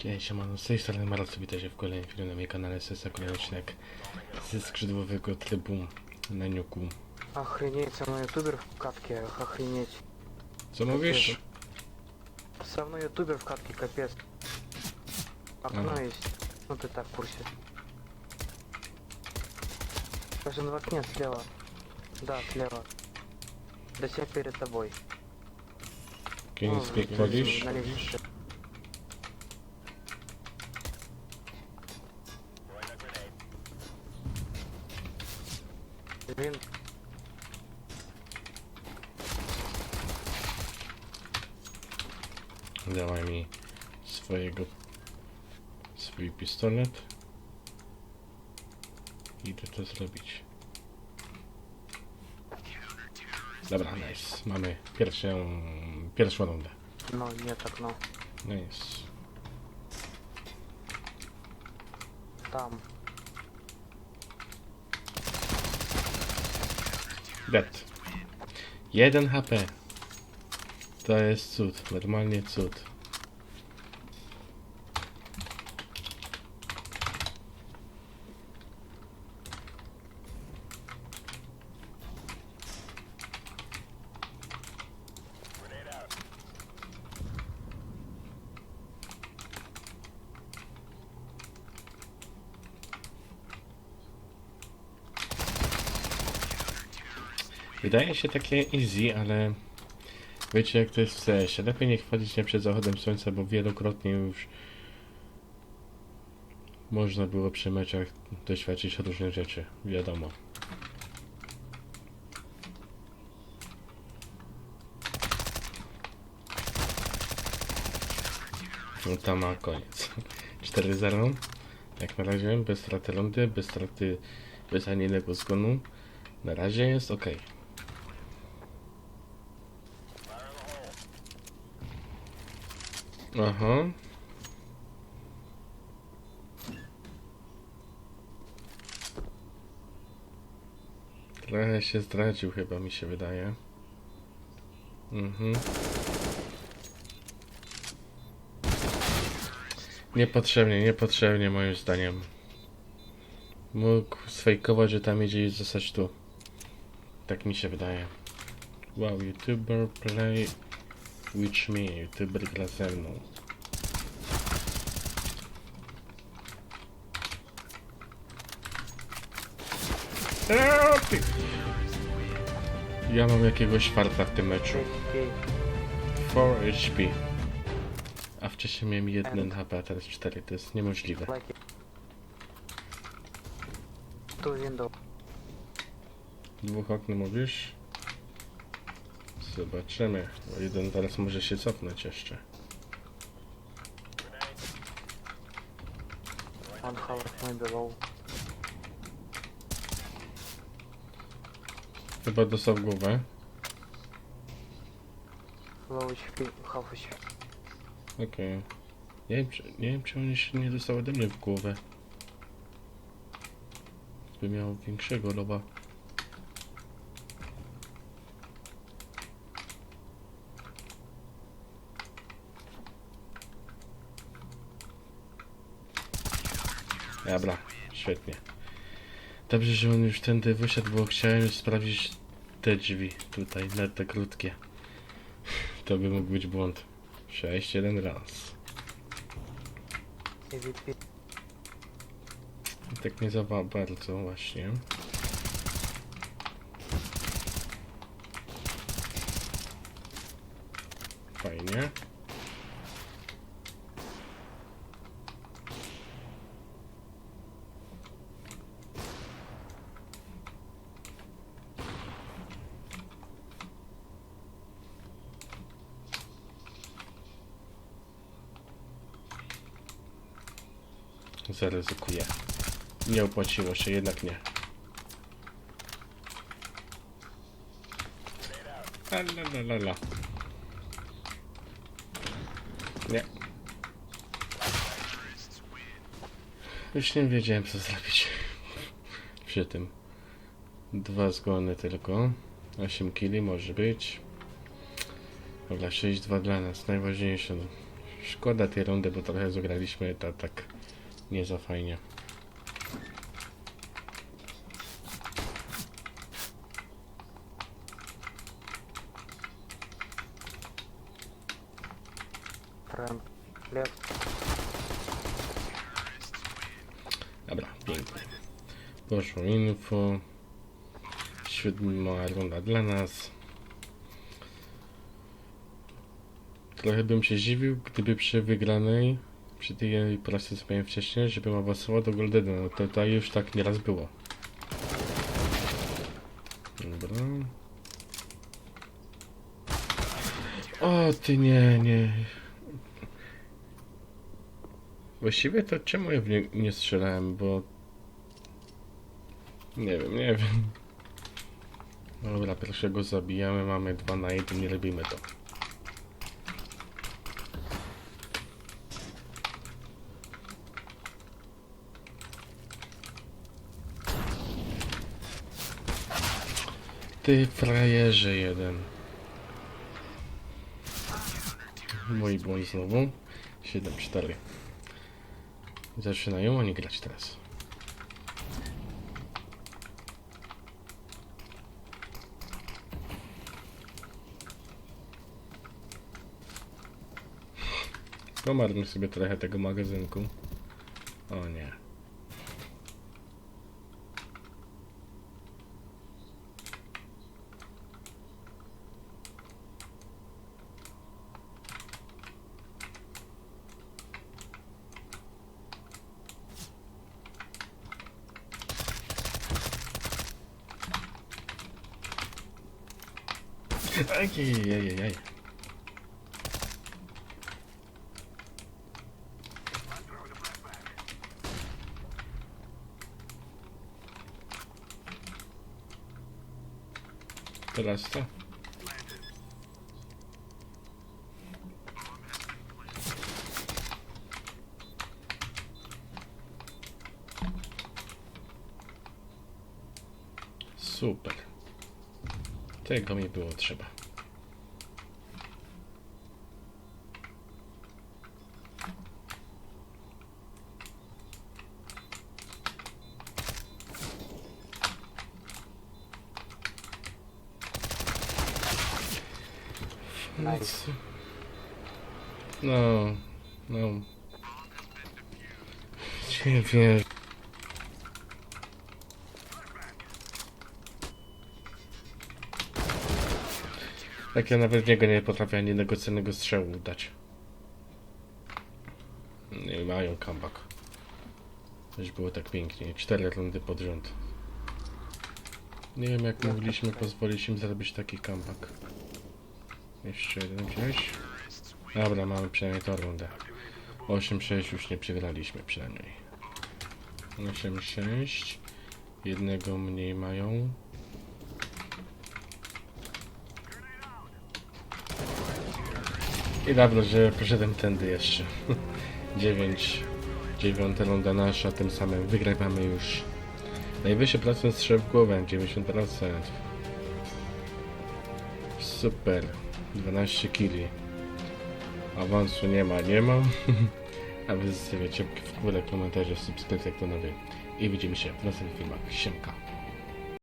Cześć, siemano, z tej strony Marat, witajcie w kolejnym filmie na moim kanale Sesa, kolejny odcinek ze skrzydłowego trybu na niuku. Охренеть, со мной ютубер в катке, охренеть. Co mówisz? Со мной ютубер в катке, капец. Окно Ага. есть. Ну ты так в курсе. Даже в окне слева. Да, слева. До себя перед тобой. Can you Ну, speak на- Polish? на лестнице. Will. Dawaj mi swojego swój pistolet. Idę to zrobić. Dobra, nice. Mamy pierwszą, pierwszą rundę. No nie tak no. Nice. Tam. Dead. 1 HP. To jest cud, normalnie cud. Wydaje się takie easy, ale wiecie jak to jest w CS-ie. Lepiej nie chwalić nie przed zachodem słońca, bo wielokrotnie już można było przy meczach doświadczyć różnych rzeczy, wiadomo. No tam ma koniec. 4-0. Jak na razie, bez straty rundy, bez straty, bez ani jednego zgonu. Na razie jest ok. Aha. Trochę się zdradził chyba mi się wydaje. Mhm. Niepotrzebnie, niepotrzebnie moim zdaniem. Mógł sfejkować, że tam idzie i zostać tu. Tak mi się wydaje. Wow, YouTuber play Which me, youtuber gra ze mną. Eee, ja mam jakiegoś farta w tym meczu. 4 HP. A wcześniej miałem 1 HP, a teraz 4. To jest niemożliwe. Dwóch okno mówisz? Zobaczymy. Bo jeden zaraz może się cofnąć jeszcze. One tower znajdował. Chyba dostał głowę. Low śpi. Okej. Nie, wiem, czy- nie wiem, czy on jeszcze nie dostał ode mnie w głowę. By miał większego loba. Dobra, świetnie. Dobrze, że on już tędy wyszedł, bo chciałem sprawdzić te drzwi tutaj, te krótkie. To by mógł być błąd. 6, jeden raz. Tak nie za ba- bardzo właśnie. Fajnie. Zaryzykuję. Nie opłaciło się, jednak nie. La, la, la, la, la. Nie. Już nie wiedziałem co zrobić. Przy tym. Dwa zgony tylko. 8 kili może być. Dobra, 6-2 dla nas. Najważniejsze. Szkoda tej rundy, bo trochę zagraliśmy to tak nie za fajnie. Dobra, pięknie. Poszło info. Siódma runda dla nas. Trochę bym się zdziwił, gdyby przy wygranej przy tej pracy co miałem wcześniej, żebym awansował do Goldena. No to, to już tak nieraz było. Dobra. O, ty nie, nie. Właściwie to czemu ja w nie, nie strzelałem, bo... Nie wiem, nie wiem. Dobra, pierwszego zabijamy, mamy 2 na 1, nie robimy to. Ty frajerze jeden. Mój błąd znowu. 7-4. Zaczynają oni grać teraz. Pomarmy sobie trochę tego magazynku. O nie. Ajajajajaj. Teraz to? Super. Tego mi było trzeba. Nice. No, no. Nie wiem. Tak ja nawet w niego nie potrafię ani jednego cennego strzału dać. Nie mają comeback. Już było tak pięknie. Cztery rundy pod rząd. Nie wiem jak mogliśmy pozwolić im zrobić taki comeback. Jeszcze jeden gdzieś. Dobra, mamy przynajmniej tą rundę. 8-6 już nie przegraliśmy przynajmniej. 8-6. Jednego mniej mają. I dobra, że poszedłem tędy jeszcze. 9. Dziewiąta runda nasza, tym samym wygrywamy już. Najwyższy procent strzał w głowę, 90%. Super. 12 kili. Awansu nie ma, nie ma. A wy zostawiacie w górę komentarze, subskrypcje, kto nowy. I widzimy się w następnych filmach. Siemka.